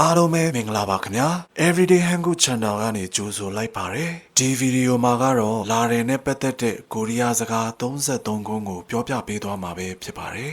အားလုံးပဲမင်္ဂလာပါခင်ဗျာ Everyday Hangu Channel ကနေကြိုဆိုလိုက်ပါတယ်ဒီဗီဒီယိုမှာကတော့လာတယ်နဲ့ပတ်သက်တဲ့ကိုရီးယားစကား33ခုကိုပြောပြပေးသွားမှာပဲဖြစ်ပါတယ်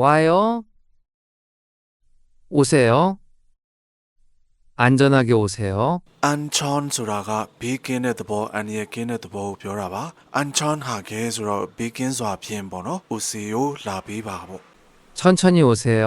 와요. 오세요. 안전하게 오세요. အန်ချွန်ဆိုတာကဘေးကင်းတဲ့သဘောအန်ရကင်းတဲ့သဘောကိုပြောတာပါအန်ချွန်ဟာခဲဆိုတော့ဘေးကင်းစွာဖြင့်ပေါ့နော် OCO လာပေးပါပေါ့ 천천히 오세요.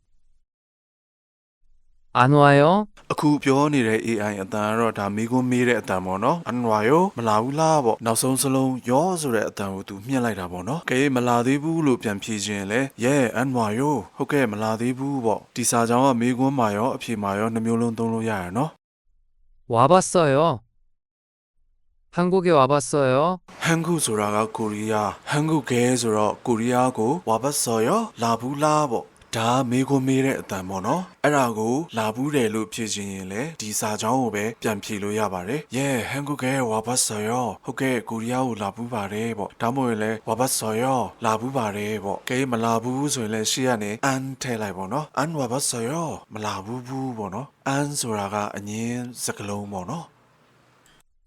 안 와요? အခုပြောနေတဲ့ AI အတန်ကတော့ဒါမိကွန်းမေးတဲ့အတန်ပေါ့နော်အန်ဝါယောမလာဘူးလားပေါ့နောက်ဆုံးစလုံးယောဆိုတဲ့အတန်ကိုသူမြှင့်လိုက်တာပေါ့နော်ကဲမလာသေးဘူးလို့ပြန်ဖြေခြင်းလဲရဲအန်ဝါယောဟုတ်ကဲ့မလာသေးဘူးပေါ့ဒီစာကြောင်းကမိကွန်းမှာရောအဖြေမှာရောနှမျိုးလုံးသုံးလို့ရရနော် 와봤어요. 한국에 와봤어요. ဟန်ကူဆိုတာကကိုရီးယားဟန်ကူကဲဆိုတော့ကိုရီးယားကိုဝါဘတ်ဆော်ရောလာဘူးလားပေါ့ ဒါမေကိုမေးတဲ့အတန်ပေါ့နော်အဲ့ဒါကိုလာဘူးတယ်လို့ဖြေချင်ရင်လေဒီစာကြောင်းကိုပဲပြန်ဖြေလို့ရပါတယ်ရဲဟန်ကူကဲဝါဘတ်ဆော်ရောဟုတ်ကဲ့ကိုရီးယားကိုလာဘူးပါတယ်ပေါ့ဒါမှမဟုတ်ရင်လေဝါဘတ်ဆော်ရောလာဘူးပါတယ်ပေါ့ကဲမလာဘူးဆိုရင်လေရှေ့ကနေအန်ထဲလိုက်ပေါ့နော်အန်ဝါဘတ်ဆော်ရောမလာဘူးဘူးပေါ့နော်အန်ဆိုတာကအငင်းစကလုံးပေါ့နော်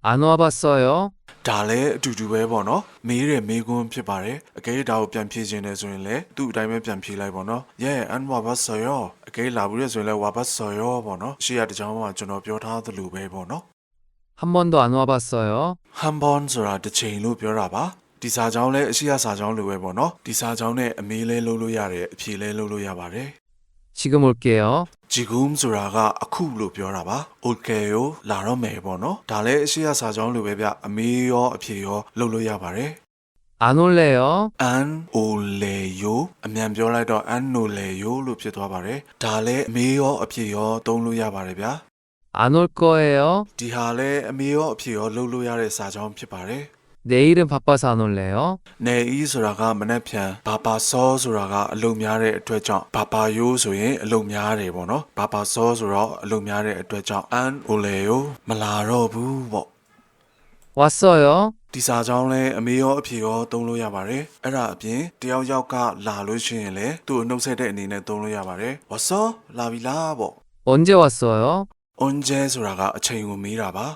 안 와봤어요. ဒါလည်းအတူတူပဲပေါ့နော်မေးတဲ့မေးခွန်းဖြစ်ပါတယ်အကဲဒါကိုပြန်ဖြေခြင်းတယ်ဆိုရင်လည်းသူ့အတိုင်းပဲပြန်ဖြေလိုက်ပေါ့နော်ရဲအန်ဝါဘတ်ဆော်ယောအကဲလာဘူးလေဆိုရင်လည်းဝါဘတ်ဆော်ယောပေါ့နော်ရှေ့ရတစ်ကြောင်းမှာကျွန်တော်ပြောထားသလိုပဲပေါ့နော် 한 번도 안 와봤어요. ဟမ်ဘွန်ဆိုတာတစ်ချိန်လို့ပြောတာပါဒီစာကြောင်းလည်းအရှိရစာကြောင်းလိုပဲပေါ့နော်ဒီစာကြောင်းနဲ့အမေးလဲလုပ်လို့ရတယ်အဖြေလဲလုပ်လို့ရပါတယ် 지금 올게요. 지금 소라가 아쿠로 벼라봐. 올게요. 라로 메보노. 달래 시야 사정 루베비아 미요 피요 롤로야 바래. 안 올래요? 안 올래요. 아면 벼라이도 안 올래요. 로 피도 바래. 달래 메요 피요 동로야 바래비아. 안 올 거예요? 디하래 미요 피요 롤로야의 사정 피바래. 내일은 바빠서 안 올래요. နေဤဆိုတာကမနှက်ဖြန်ဘာပါစောဆိုတာကအလုံများတဲ့အတွက်ကြောင့်ဘာပါယိုးဆိုရင်အလုံများတယ်ပေါ့နော်ဘာပါစောဆိုတော့အလုံများတဲ့အတွက်ကြောင့် an o le yo မလာတော့ဘူးပေါ့ 왔어요. ဒီစာကြောင်းလဲအမေရောအဖေရောသုံးလို့ရပါတယ်အဲ့ဒါအပြင်တယောက်ယောက်ကလာလို့ရှိရင်လဲသူ့ကိုနှုတ်ဆက်တဲ့အနေနဲ့သုံးလို့ရပါတယ်ဝါဆောလာပြီလားပေါ့ 언제 왔어요? 언제ဆိုတာကအချိန်ကိုမေးတာပါ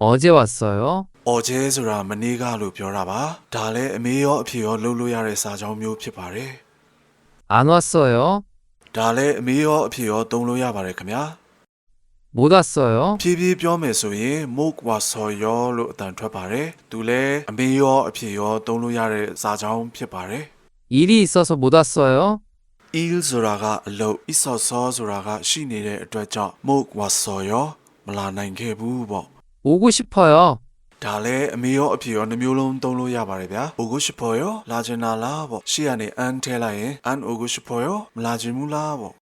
어제 왔어요. 어제ဆိုတာမနေ့ကလို့ပြောတာပါဒါလည်းအမေရောအဖေရောလုပ်လို့ရတဲ့စာကြောင်းမျိုးဖြစ်ပါတယ် 안 왔어요. ဒါလည်းအမေရောအဖေရောသုံးလို့ရပါတယ်ခင်ဗျာ 못 왔어요. ဖြည်းဖြည်းပြောမယ်ဆိုရင် mok wa so yo လို့အတန်ထွက်ပါတယ်သူလည်းအမေရောအဖေရောသုံးလို့ရတဲ့စာကြောင်းဖြစ်ပါတယ် 일이 있어서 못 왔어요. il ဆိုတာကအလုပ် isoso ဆိုတာကရှိနေတဲ့အတွက်ကြောင့် mok wa so yo မလာနိုင်ခဲ့ဘူးပေါ့ 오고 싶어요. ဒါလည်းအမေရောအဖေရောနှမျိုးလုံးသုံးလို့ရပါတယ်ဗျာ။ Ogo Shipoyo လာချင်တာလားပေါ့။ရှေ့ကနေအန်ထဲလိုက်ရင် an Ogo Shipoyo မလာချင်ဘူးလားပေါ့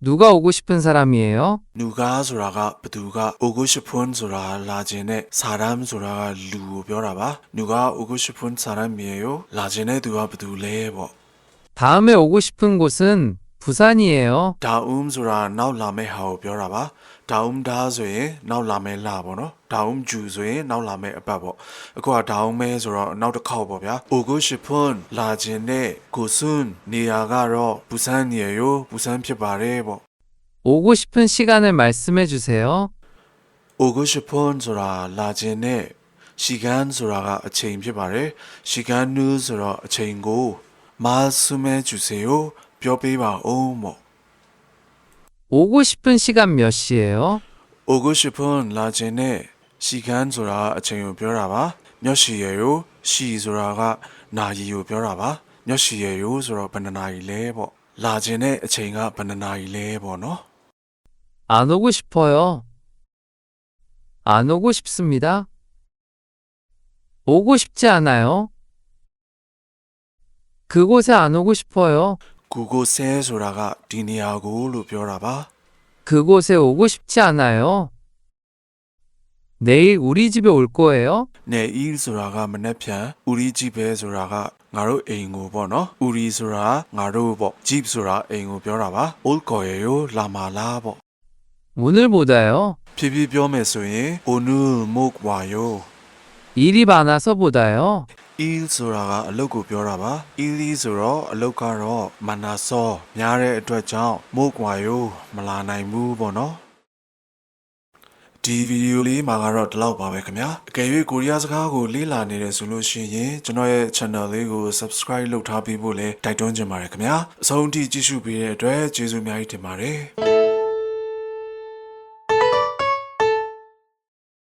누가 오고 싶은 사람이에요? ။누가ဆိုတာကဘသူက Ogo Shipon ဆိုတာလာချင်တဲ့စာရမ်းဆိုတာကလူကိုပြောတာပါ။ 누가 Ogo Shipon 사람이에요? လာချင်တဲ့သူကဘသူလဲပေါ့ 다음에 오고 싶은 곳은 부산이에요. 다음소라 나올 라메 하고 벼라 봐. 다음 다소에 나올 라메 라보노. 다음 주소에 나올 라메 아빠보. 그거 다음에 소라 나올 카오 보야. 오고 싶은 라진네 고순 니아가로 부산이에요. 부산 피바레 보. 오고 싶은 시간을 말씀해 주세요. 오고 싶은 소라 라진네 시간 소라가 체인 피바레 시간 누 소라 체인고 말씀해 주세요. ပြောပေးပါဦးပေါ့။ 오고 싶은 시간 몇 시예요? 오고 싶은 라진의 시간 소라 아침을 벼라봐 몇 시예요? 시 소라가 나이요 벼라봐 몇 시예요? 소라 바나나이래 뭐 라진의 아침가 바나나이래 뭐노 안 오고 싶어요. 안 오고 싶습니다. 오고 싶지 않아요. 그곳에 안 오고 싶어요. 그곳에 소라가 디니하고 루벼라바. 그곳에 오고 싶지 않아요. 내일 우리 집에 올 거예요? 내일 소라가 만나편 우리 집에 소라가 나로 애인고 보너 우리 소라 나로 보집 소라 애인고 벼라바 올 거예요 라마라보. 오늘보다요. 비비벼메소에 오늘 목 와요. 일이 많아서 보다요. ill ဆိုတာကအလုတ်ကိုပြောတာပါ illy ဆိုတော့အလုတ်ကတော့မနာစောများတဲ့အတွက်ကြောင့်မို့ကွာရိုးမလာနိုင်ဘူးပေါ့နော်ဒီဗီဒီယိုလေးမှာကတော့ဒီလောက်ပါပဲခင်ဗျာအကယ်၍ကိုရီးယားစကားကိုလေ့လာနေတယ်ဆိုလို့ရှိရင်ကျွန်တော်ရဲ့ channel လေးကို subscribe လုပ်ထားပေးဖို့လည်းတိုက်တွန်းချင်ပါတယ်ခင်ဗျာအဆုံးထိကြည့်ရှုပေးတဲ့အတွက်ကျေးဇူးအများကြီးတင်ပါတယ်